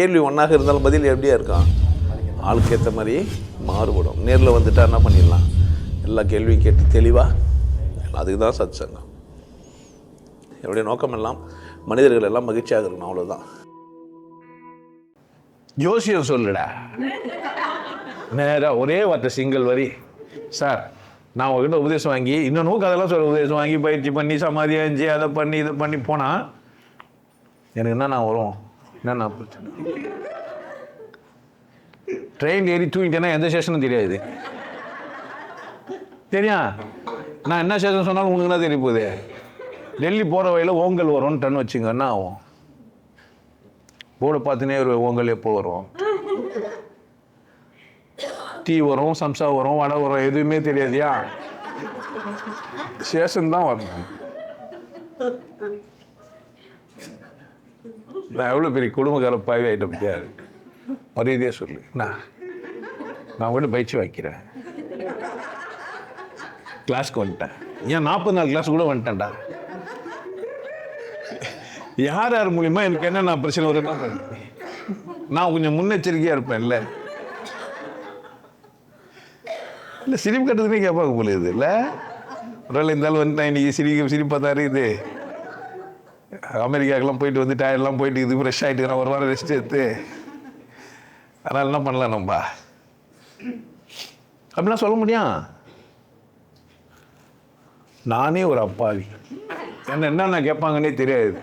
கேள்வி ஒன்றாக இருந்தாலும் பதில் எப்படியா இருக்கும்? ஆளுக்கு ஏற்ற மாதிரி மாறுபடும். நேரில் வந்துட்டா என்ன பண்ணிடலாம்? எல்லா கேள்வியும் கேட்டு தெளிவாக அதுக்கு தான் சத் சங்கம் என்னுடைய நோக்கம் எல்லாம் மனிதர்கள் எல்லாம் மகிழ்ச்சியாக இருக்கணும் அவ்வளோதான் ஜோசியம் சொல்லுடா. நேராக ஒரே வார்த்தை சிங்கிள் வரி. சார் நான் உங்ககிட்ட உபதேசம் வாங்கி இன்னொன்று கதெல்லாம் சொல்ல உபதேசம் வாங்கி பயிற்சி பண்ணி சமாதி அஞ்சு அதை பண்ணி இதை பண்ணி போனால் எனக்கு என்ன நான் வரும்? என்னென்ன பிரச்சனை? ட்ரெயின் ஏறி தூங்கிட்டேன்னா எந்த ஸ்டேஷனும் தெரியாது. தெரியும் நான் என்ன ஸ்டேஷன் சொன்னாலும் உனக்கு என்ன தெரிய போகுது டெல்லி போகிற வழியில் ஓங்கல் வரும்னு வச்சுங்க என்ன ஆகும்? போர்டை பார்த்துனே ஒரு ஓங்கல் எப்போ வரும்? டீ வரும் சம்சா வரும் வடை வரும் எதுவுமே தெரியாதியா? ஸ்டேஷன் தான் வரணும். நான் எவ்வளோ பெரிய குடும்பக்கார பாவி ஆகிட்ட முடியாது. மரியாதையாக சொல்லு. நான் நான் கூட பயிற்சி வைக்கிறேன் கிளாஸ்க்கு வந்துட்டேன். ஏன் நாற்பது நாள் கிளாஸ் கூட வந்துட்டேன்டா. யார் யார் மூலியமாக எனக்கு என்னென்ன பிரச்சனை வரும்னா நான் கொஞ்சம் முன்னெச்சரிக்கையாக இருப்பேன்ல. இல்லை சிரிப்பு கட்டுறதுனே கேட்பாங்க போல இது இல்லை? ஒருவேளை இருந்தாலும் வந்துட்டேன் இன்னைக்கு சிரிக்க சிரிப்பாக தான் இருக்குது. அமெரிக்காக்கெல்லாம் போயிட்டு வந்து டயர்லாம் போயிட்டு இது ஃப்ரெஷ் ஆகிட்டு நான் ஒரு வாரம் ரெஸ்ட் எடுத்து அதனால் என்ன பண்ணலாம் நம்ம? அப்படிலாம் சொல்ல முடியும் நானே ஒரு அப்பாவி. என்ன என்னென்ன கேட்பாங்கன்னே தெரியாது.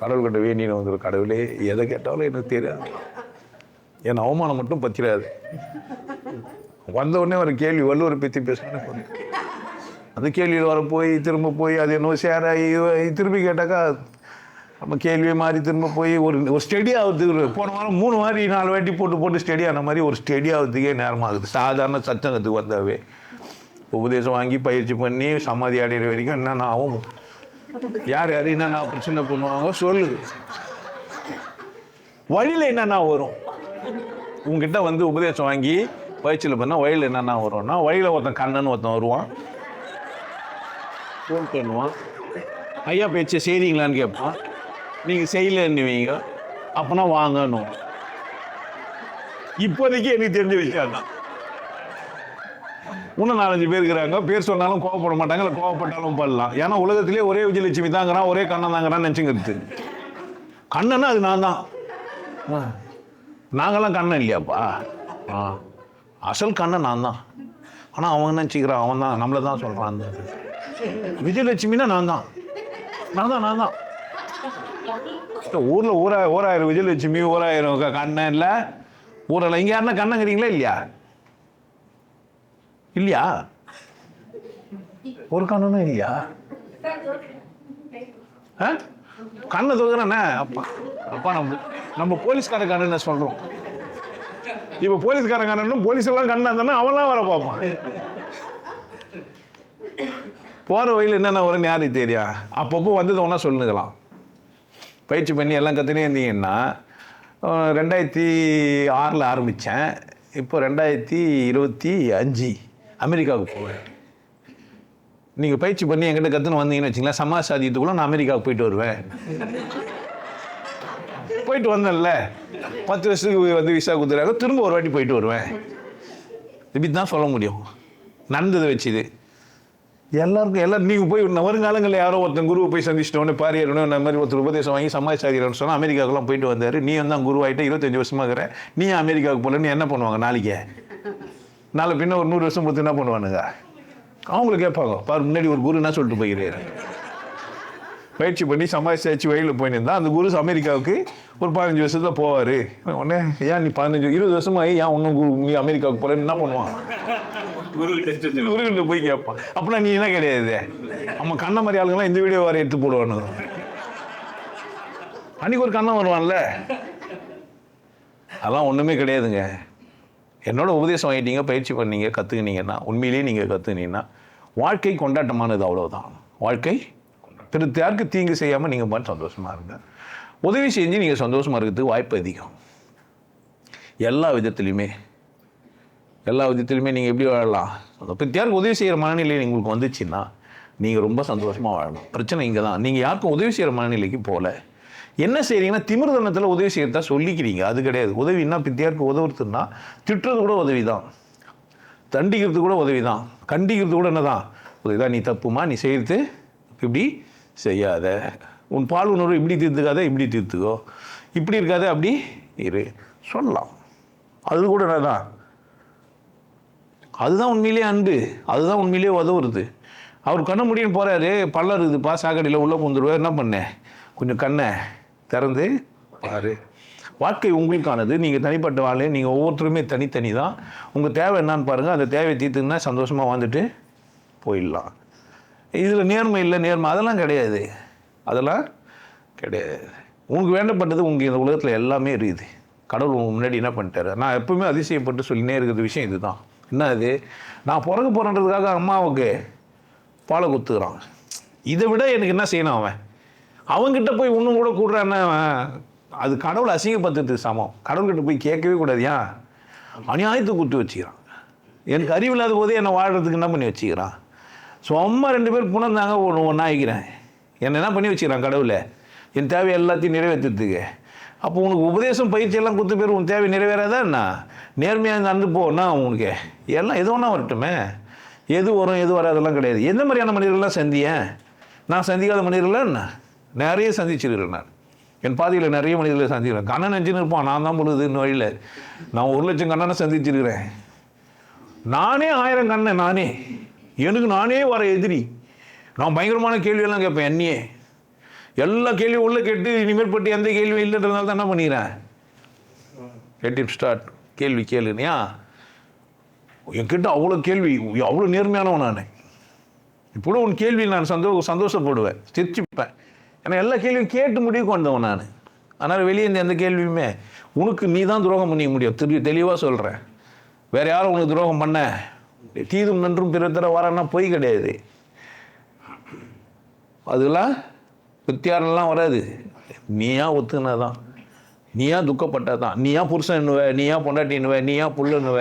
கடவுள்கிட்ட வேண்டின்னு வந்துடும் கடவுளே எதை கேட்டாலும் எனக்கு தெரியாது. என் அவமானம் மட்டும் பத்திராது. வந்த உடனே ஒரு கேள்வி வள்ளுவர் பற்றி பேசணும்னு அந்த கேள்வியில் வர போய் திரும்ப போய் அது என்னவோ சேர திரும்பி கேட்டாக்கா நம்ம கேள்வியை மாறி திரும்ப போய் ஒரு ஒரு ஸ்டெடி ஆகுது போன வாரம் மூணு மாதிரி நாலு வாட்டி போட்டு போட்டு ஸ்டெடி ஆன மாதிரி ஒரு ஸ்டெடி ஆகுதுக்கே நேரமாகுது சாதாரண சச்சங்கத்துக்கு வந்தாவே. உபதேசம் வாங்கி பயிற்சி பண்ணி சமாதி அடைகிற வரைக்கும் என்னென்ன ஆகும்? யார் யார் என்னென்ன பிரச்சனை பண்ணுவாங்க சொல்லு. வழியில் என்னென்ன வரும்? உங்ககிட்ட வந்து உபதேசம் வாங்கி பயிற்சியில் பண்ணால் வழியில் என்னென்ன வரும்னா வழியில் ஒருத்தன் கண்ணன் ஒருத்தன் வருவான். ஃபோன் பண்ணுவான். ஐயா பேச்சு செய்கிறீங்களான்னு கேட்பான் நீங்கள் செய்யலன்னுவீங்க அப்போனா வாங்கணும். இப்போதைக்கு எனக்கு தெரிஞ்ச விஷயம் தான் இன்னும் நாலஞ்சு பேர் இருக்கிறாங்க. பேர் சொன்னாலும் கோவப்பட மாட்டாங்க. இல்லை கோவப்பட்டாலும் பண்ணலாம் ஏன்னா உலகத்திலே ஒரே விஜயலட்சுமி தாங்கிறான் ஒரே கண்ணன் தாங்கிறான்னு நினச்சிங்கிறது கண்ணன்னா அது நான் தான். ஆ. நாங்கெல்லாம் கண்ணன் இல்லையாப்பா? ஆ. அசல் கண்ணன் நான் தான். ஆனால் அவன் நினச்சிக்கிறான்? அவன் தான். நம்மளை தான் சொல்கிறான் அந்த விஜயலட்சுமினா நான் தான் நான் தான் நான் தான் ஊரில் ஊரா ஓராயிரம் விஜயலட்சுமி ஓராயிரம் கண்ணன் இல்லை? ஊரில் இங்கே யாருன்னா கண்ணங்கிறீங்களா இல்லையா? இல்லையா? ஒரு கண்ணனும் இல்லையா? ஆ? கண்ணை தொகுறானே அப்பா அப்பா நம்ம நம்ம போலீஸ்கார கண்ணன் சொல்கிறோம் இப்போ போலீஸ்காரன் கண்ணனும் போலீஸ் எல்லாம் கண்ணா இருந்தானே அவன்லாம் வர பார்ப்பான். போகிற வழியில் என்னென்ன வரும்னு யாருக்கு தெரியா அப்பப்போ வந்தது ஒன்றா சொல்லுங்கலாம் பயிற்சி பண்ணி எல்லாம் கற்றுனே இருந்தீங்கன்னா ரெண்டாயிரத்தி ஆறில் ஆரம்பித்தேன் இப்போ ரெண்டாயிரத்தி இருபத்தி அஞ்சு அமெரிக்காவுக்கு போவேன். நீங்கள் பயிற்சி பண்ணி என்கிட்ட கற்றுன்னு வந்தீங்கன்னு வச்சிங்களேன் சமாஜ் சாதியத்துக்குள்ள நான் அமெரிக்காவுக்கு போயிட்டு வருவேன். போயிட்டு வந்தேன்ல. பத்து வருஷத்துக்கு வந்து விசா கொடுத்துறாங்க திரும்ப ஒரு வாட்டி போயிட்டு வருவேன். இப்படி தான் சொல்ல முடியும். நடந்ததை வச்சு இது எல்லாருக்கும் எல்லாரும் நீங்கள் போய் வருங்காலங்களில் யாரோ ஒருத்தன் குருவை போய் சந்திச்சிட்டோன்னு உடனே அந்த இந்த மாதிரி ஒருத்தர் உபதேசம் வாங்கி சமாஜ் சொன்னால் அமெரிக்காவுக்குலாம் போயிட்டு வந்தார். நீ தான் குருவாயிட்ட இருபத்தஞ்சு வருஷமாக இருக்கிற நீ அமெரிக்காவுக்கு போகல நீ என்ன பண்ணுவாங்க நாளைக்கு? நாளை பின்ன ஒரு நூறு வருஷம் பொறுத்து என்ன பண்ணுவானுங்க? அவங்கள கேட்பாங்க. பாரு முன்னாடி ஒரு குரு என்ன சொல்லிட்டு போயிருக்காரு? பயிற்சி பண்ணி சமாளிச்சு வழியில் போயிருந்தா அந்த குரு அமெரிக்காவுக்கு ஒரு பதினஞ்சு வருஷத்துல போவார். உடனே ஏன் நீ பதினஞ்சு இருபது வருஷமா ஏன் இன்னும் குரு நீ அமெரிக்காவுக்கு போகிறேன்னு என்ன பண்ணுவான்? குருகிட்ட போய் கேட்பான். அப்படின்னா நீ என்ன கிடையாது? நம்ம கண்ண மாதிரி ஆளுங்களாம் இந்த வீடியோ வர எடுத்து போடுவானு அன்னைக்கு ஒரு கண்ணன் வருவான்ல. அதெல்லாம் ஒன்றுமே கிடையாதுங்க. என்னோட உபதேசம் வாங்கிட்டீங்க பயிற்சி பண்ணீங்க கற்றுக்கினீங்கன்னா உண்மையிலேயே நீங்கள் கற்றுக்கினீங்கன்னா வாழ்க்கை கொண்டாட்டமானது அவ்வளவுதான். வாழ்க்கை பிற யாருக்கு தீங்கு செய்யாமல் நீங்கள் பாட்டு சந்தோஷமாக இருங்க. உதவி செஞ்சு நீங்கள் சந்தோஷமாக இருக்கிறதுக்கு வாய்ப்பு அதிகம். எல்லா விதத்துலையுமே எல்லா விதத்துலையுமே நீங்கள் எப்படி வாழலாம்? இப்போ யாருக்கு உதவி செய்கிற மனநிலை உங்களுக்கு வந்துச்சுன்னா நீங்கள் ரொம்ப சந்தோஷமாக வாழணும். பிரச்சனை இங்கே தான் நீங்கள் யாருக்கும் உதவி செய்கிற மனநிலைக்கு போகல என்ன செய்கிறீங்கன்னா திமிர்தனத்தில் உதவி செய்கிறதா சொல்லிக்கிறீங்க. அது கிடையாது. உதவின்னா பித்தியாருக்கு உதவுறதுன்னா திட்டுறது கூட உதவி தான் தண்டிக்கிறது கூட உதவி தான் கண்டிக்கிறது கூட என்னதான்? உதவி தான் நீ தப்புமா? நீ செய்கிறது இப்படி செய்யாத. உன் பால் உணர்வு இப்படி தீர்த்துக்காத இப்படி தீர்த்துக்கோ. இப்படி இருக்காத அப்படி இரு. சொல்லலாம். அது கூட தான். அதுதான் உண்மையிலேயே அன்பு. அதுதான் உண்மையிலேயே உதவுறது. அவர் கண்ண முடியும் போகிறாரு பள்ளம் இருக்குதுப்பா சாக்கடையில் உள்ளே பூந்துருவார் என்ன பண்ணேன் கொஞ்சம் கண்ணை திறந்து பாரு. வாழ்க்கை உங்களுக்கானது. நீங்கள் தனிப்பட்ட வாழ்க்கை நீங்கள் ஒவ்வொருத்தருமே தனித்தனி தான் உங்கள் தேவை என்னான்னு பாருங்கள் அந்த தேவையை தீர்த்துன்னா சந்தோஷமாக வாழ்ந்துட்டு போயிடலாம். இதில் நேர்மை இல்லை நேர்மை. அதெல்லாம் கிடையாது. அதெல்லாம் கிடையாது. உனக்கு வேண்டப்பட்டது உங்களுக்கு இந்த உலகத்தில் எல்லாமே இருக்குது. கடவுள் உங்க முன்னாடி என்ன பண்ணிட்டாரு? நான் எப்பவுமே அதிசயப்பட்டு சொல்லினே இருக்கிற விஷயம் இதுதான். என்ன அது? நான் பிறக்க போகிறன்றதுக்காக அம்மாவுக்கு பாலை குத்துக்கிறான் இதை விட எனக்கு என்ன செய்யணும் அவன்? அவங்ககிட்ட போய் ஒன்றும் கூட கூடுறான்னு அது கடவுள் அசிங்கப்படுத்துறதுக்கு சமம். கடவுள்கிட்ட போய் கேட்கவே கூடாது ஏன்? அநியாயத்தை குத்து வச்சுக்கிறான். எனக்கு அறிவு இல்லாத போதே என்னை வாழ்கிறதுக்கு என்ன பண்ணி வச்சுக்கிறான்? சும்மா ரெண்டு பேர் புணர்ந்தாங்க ஒன்று ஒன்றாகிக்கிறேன் என்னை என்ன பண்ணி வச்சுக்கிறான் கடவுளை? என் தேவை எல்லாத்தையும் நிறைவேற்றுறதுக்கு அப்போ உனக்கு உபதேசம் பயிற்சி எல்லாம் கொடுத்த பேர் உன் தேவை நிறைவேறாதா என்ன? நேர்மையாக நடந்து போனா உனக்கு? எல்லாம் எது ஒன்றா வரட்டுமே. எது வரும் எது வராதெல்லாம் கிடையாது. எந்த மாதிரியான மனிதர்கள்லாம் சந்தியேன் நான் சந்திக்காத மனிதர்கள்லாம் என்ன? நிறைய சந்திச்சிருக்கிறேன் நான். என் பாதையில் நிறைய மனிதர்களை சந்திக்கிறேன். கண்ணன் நெஞ்சுன்னு இருப்பான். நான் தான் பொழுதுன்னு வழியில். நான் ஒரு லட்சம் கண்ணனை சந்திச்சிருக்கிறேன். நானே ஆயிரம் கண்ணன் நானே. எனக்கு நானே வர எதிரி. நான் பயங்கரமான கேள்வியெல்லாம் கேட்பேன் என்னையே. எல்லா கேள்வியும் உள்ளே கேட்டு இனிமேல் பட்டு எந்த கேள்வியும் இல்லைன்றதுனால தான் என்ன பண்ணிக்கிறேன்? லெட் இட் ஸ்டார்ட் கேள்வி கேளுனியா என்கிட்ட அவ்வளோ கேள்வி அவ்வளோ நேர்மையானவன் நான். இப்போ உன் கேள்வி நான் சந்தோ சந்தோஷப்படுவேன் சிரிச்சுப்பேன். ஏன்னா எல்லா கேள்வியும் கேட்டு முடிவுக்கு வந்தவன் நான். அதனால் வெளியே இந்த எந்த கேள்வியுமே உனக்கு நீ தான் துரோகம் பண்ணிக்க முடியும். திரு தெளிவாக சொல்கிறேன் வேறு யாரும் உனக்கு துரோகம் பண்ண தீதும் நன்றும் பிற தர வரன்னா பொய் கிடையாது. அதெல்லாம் புத்தியாரெல்லாம் வராது. நீயா ஒத்துனா தான் நீயா துக்கப்பட்டா தான் நீயா புருஷன் என்னுவ நீயா பொண்டாட்டி என்னுவ நீயா புள்ளுன்னுவ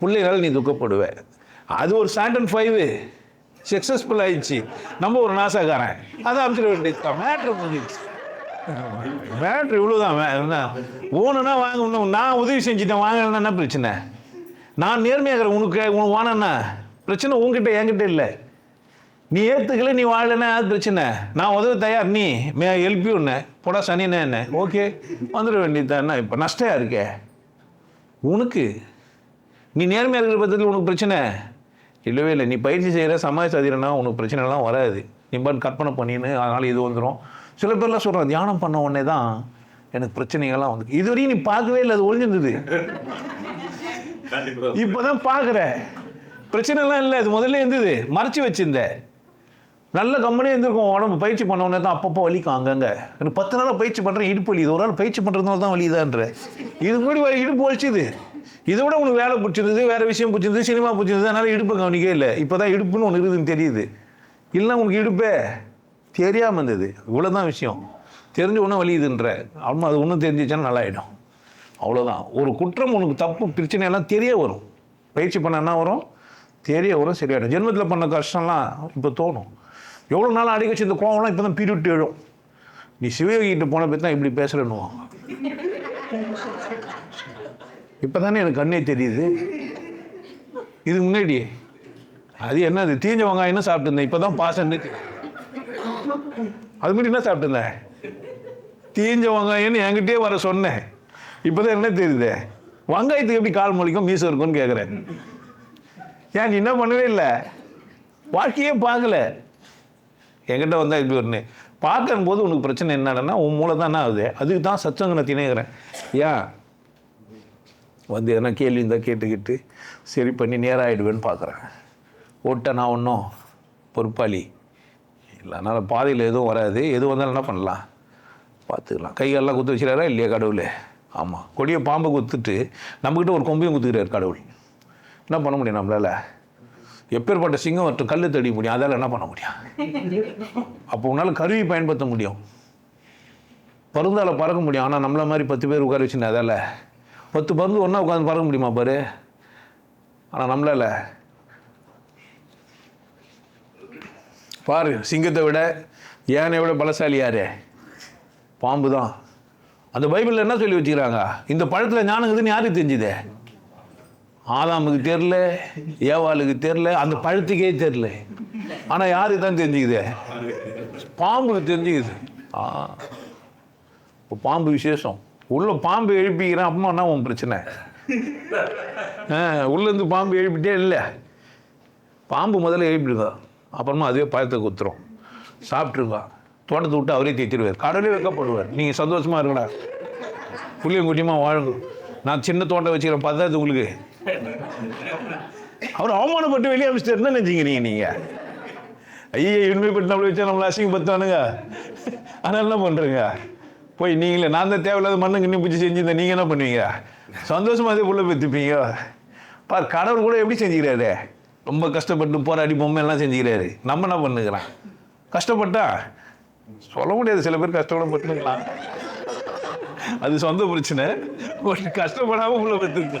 பிள்ளைனால நீ துக்கப்படுவ. அது ஒரு சாண்டன் ஃபைவ் சக்ஸஸ்ஃபுல் ஆயிடுச்சு. நம்ம ஒரு நாசக்காரன். அதை அமைச்சிட வேண்டியது மேட்ரு முடிஞ்சிடுச்சு. மேட்ரு இவ்வளோதான் என்ன? ஓணுன்னா வாங்கணும் நான் உதவி செஞ்சுட்டேன். வாங்கலன்னா என்ன பிரச்சனை? நான் நேர்மையாகிற உனக்கு உனக்கு வானன்னா பிரச்சனை உங்ககிட்ட என்கிட்ட இல்லை. நீ ஏற்றுக்கல நீ வாழலைன்னா அது பிரச்சனை. நான் உதவி தயார். நீ மே எழுப்பி உன்ன போடா சனின்னா என்ன ஓகே. வந்துட வேண்டியது என்ன இப்போ நஷ்டம் இருக்கே? உனக்கு. நீ நேர்மையாக இருக்கிற பட்சத்தில் உனக்கு பிரச்சனை. இல்லவே இல்லை. நீ பயிற்சி செய்கிற சமாஜ சாதிரனா உனக்கு பிரச்சனைலாம் வராது. நீ பாட்டு கற்பனை பண்ணின்னு அதனால் இது வந்துடும் சில பேர்லாம் சொல்கிறான் தியானம் பண்ண உடனே தான் எனக்கு பிரச்சனைகள்லாம் வந்து இதுவரையும் நீ பார்க்கவே இல்லை அது ஒழிஞ்சிருந்தது இப்போதான் பார்க்குற பிரச்சனைலாம் இல்லை இது முதல்ல இருந்தது. மறைச்சி வச்சிருந்த நல்ல கம்பெனியாக இருந்திருக்கும் உடம்பு. பயிற்சி பண்ண உடனே தான் அப்பப்போ வலிக்கும் அங்கங்கே. எனக்கு பத்து நாளாக பயிற்சி பண்ணுறேன் இடுப்பு வலி. இது ஒரு நாள் பயிற்சி பண்ணுறதுனால தான் வலிதான்ற இது முன்னாடி இடுப்பு வலிச்சுது. இதை விட உனக்கு வேலை பிடிச்சிருந்தது வேறு விஷயம் பிடிச்சிருந்தது சினிமா பிடிச்சிருந்தது. அதனால் இடுப்பு கவனிக்கவே இல்லை. இப்போ தான் இடுப்புன்னு ஒன்று இருக்குதுன்னு தெரியுது. இல்லைன்னா உனக்கு இடுப்பே தெரியாமல் இருந்தது. இவ்வளோ தான் விஷயம். தெரிஞ்ச உடனே வலியுதுன்ற. அம்மா அது ஒன்றும் தெரிஞ்சிச்சுன்னா நல்லாயிடும். அவ்வளோதான் ஒரு குற்றம் உனக்கு தப்பு பிரச்சனை எல்லாம் தெரிய வரும். பயிற்சி பண்ண என்ன வரும்? தெரிய வரும் சரியாயிடும். ஜென்மத்தில் பண்ண கஷ்டம்லாம் இப்போ தோணும். எவ்வளோ நாள் அடிக்க வச்சு இந்த கோவம்லாம் இப்போ தான் பீரிட்டு எழும். நீ சிவயோகிட்டு போன பற்றி தான் இப்படி பேசுகிறேன்னுவாங்க இப்போ தானே எனக்கு கண்ணே தெரியுது. இதுக்கு முன்னாடி அது என்னது? தீஞ்ச வெங்காயம் என்ன சாப்பிட்டுருந்தேன் இப்போ தான் பாசன்னு அது முன்னாடி என்ன சாப்பிட்டுருந்தேன் தீஞ்ச வெங்காயம்னு என்கிட்டயே வர சொன்னேன். இப்போ தான் என்ன தெரியுது? வெங்காயத்துக்கு எப்படி கால் மொழிக்கும் மீசம் இருக்கும்னு கேட்குறேன் ஏன் நீ என்ன பண்ணவே இல்லை? வாழ்க்கையே பார்க்கல. என்கிட்ட வந்தால் இப்படி ஒன்று பார்க்கும் போது உனக்கு பிரச்சனை என்னடனா உன் மூளை தான் ஆகுது. அதுக்கு தான் சச்சங்கனை திணைகிறேன் ஏன்? வந்து எதனா கேள்வி இருந்தால் கேட்டுக்கிட்டு சரி பண்ணி நேராகிடுவேன்னு பார்க்குறேன் ஓட்ட நான் ஒன்றும் பொறுப்பாளி. இல்லை அதனால் பாதையில் எதுவும் வராது. எது வந்தாலும் என்ன பண்ணலாம்? பார்த்துக்கலாம் கைகாலெலாம் குத்து வச்சுறாரா இல்லையா கடவுள்? ஆமாம் கொடியை பாம்பை குத்துட்டு நம்மக்கிட்ட ஒரு கொம்பையும் குத்துக்கிறார் கடவுள். என்ன பண்ண முடியும் நம்மளால்? எப்பேற்பட்ட சிங்கம் மற்றும் கல் தடி முடியும் அதால் என்ன பண்ண முடியும்? அப்போ உன்னால் கருவி பயன்படுத்த முடியும். பருந்தால பறக்க முடியும் ஆனால் நம்மள மாதிரி பத்து பேர் உட்கார வச்சுன்னு அதால்? பத்து பருந்து ஒன்றா உட்காந்து பறக்க முடியுமா பாரு? ஆனால் நம்மளால. பாரு சிங்கத்தை விட யானை விட பலசாலி யாரு? பாம்பு தான் அந்த பைபிளில் என்ன சொல்லி வச்சுக்கிறாங்க? இந்த பழத்தில் ஞானம் யாருக்கு தெரிஞ்சுது? ஆதாமுக்கு தெரில ஏவாளுக்கு தெரில அந்த பழத்துக்கே தெரில ஆனால் யாருக்கு தான் தெரிஞ்சுக்குது? பாம்புக்கு தெரிஞ்சுக்குது. ஆ. இப்போ பாம்பு விசேஷம். உள்ள பாம்பு எழுப்பிக்கிறேன் அப்புறமா என்ன உன் பிரச்சனை? ஆ உள்ளேருந்து பாம்பு எழுப்பிட்டே இல்லை. பாம்பு முதல்ல எழுப்பிடுங்க. அப்புறமா அதுவே பழத்தை குத்துரும். சாப்பிட்ருங்க தோட்டத்தை விட்டு அவரே தேய்ச்சிடுவார் கடவுளே வைக்கப்படுவார். நீங்கள் சந்தோஷமாக இருக்கடா புள்ளியும் குட்டியமாக வாழுங்க நான் சின்ன தோட்டம் வச்சுக்கிறேன். பார்த்தா உங்களுக்கு. அவர் அவமானப்பட்டு வெளியே அமைச்சிட்டு இருந்தா நினைச்சிங்க நீங்கள் நீங்கள் ஐயா இனிமேப்பட்டு நம்மளை வச்சா நம்மளை அசிங்கப்படுத்தானுங்க ஆனால் என்ன பண்ணுறேங்க போய் நீங்களே நான் தான் தேவையில்லாத மண்ணு கிண்ணி பிடிச்சி செஞ்சுருந்தேன். நீங்கள் என்ன பண்ணுவீங்க? சந்தோஷமாக அதே புள்ள பெற்றுப்பீங்க பார் கடவுள் கூட எப்படி செஞ்சுக்கிறாரு? ரொம்ப கஷ்டப்பட்டு போராடி பொம்மை எல்லாம் செஞ்சுக்கிறாரு. நம்ம என்ன பண்ணுகிறோம் கஷ்டப்பட்டா சொல்ல முடியாது. சில பேர் கஷ்டப்பட கஷ்டப்பட்டுக்கலாம் அது சொந்த பிரச்சனை. கஷ்டப்படாமல் உள்ள பெற்றுருக்கு